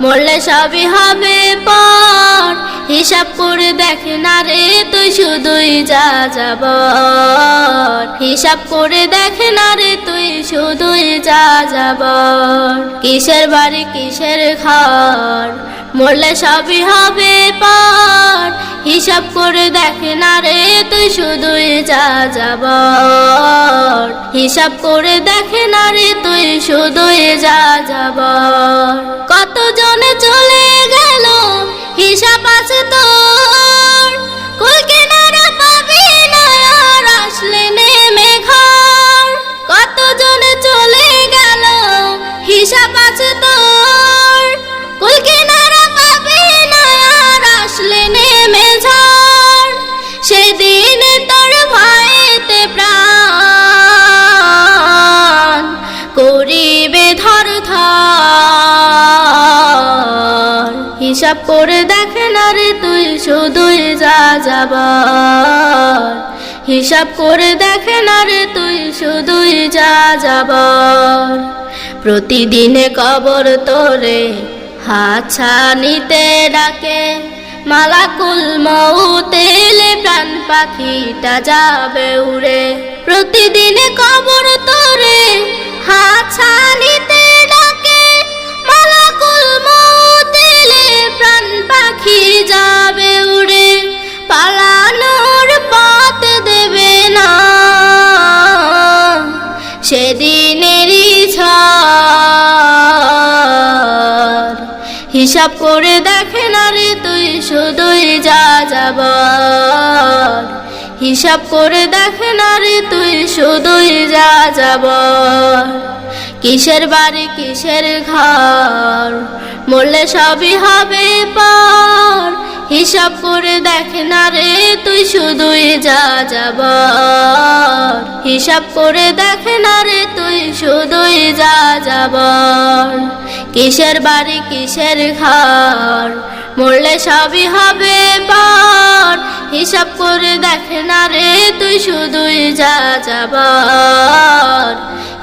মরলে সবই হবে পর। হিসাব করে দেখ না রে তুই শুধুই যা যাব হিসাব করে দেখ না রে তুই শুধুই যা যাব কিসের বাড়ি, কিসের ঘর? মরলে সবই হবে পর। হিসাব করে দেখ না রে তুই শুধুই যা যাব হিসাব করে দেখ না রে তুই শুধুই যা যাব আছে তোর। কুল কিনারা পাবি না আর আসলে নেমে ঘর। কত জনে চলে গেল, হিসাব আছে তোর। কুল কিনারা পাবি না আর আসলে নেমে ঝড়। সেদিন তোর ভয়েতে প্রাণ করিবে ধর ধর। হিসাব করে দেখে না রে তুই, শুধুই যা যাবার। হিসাব করে দেখে না রে তুই, শুধুই যা যাবার। প্রতিদিনে কবর তোরে হাছানিতে ডাকে, মালাকুল মৌতেলে প্রাণ পাখিটা যাবে উড়ে। প্রতিদিনে কবর তোরে সেদিনেরই ঝড়। হিসাব করে দেখে না রে তুই, শুধুই যা যাব হিসাব করে দেখে না রে তুই, শুধুই যা যাব কিসের বাড়ি, কিসের ঘর? মরলে সবই হবে পর। হিসাব করে দেখে না রে তুই, শুধুই যা যাব হিসাব করে দেখে না রে তুই শুধুই যা যাব কিসের বাড়ি, কিসের ঘর, মরলে সবই হবে পর। হিসাব করে দেখে না রে তুই শুধুই যা যাব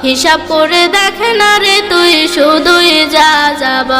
হিসাব করে দেখে না রে তুই শুধুই যা যাব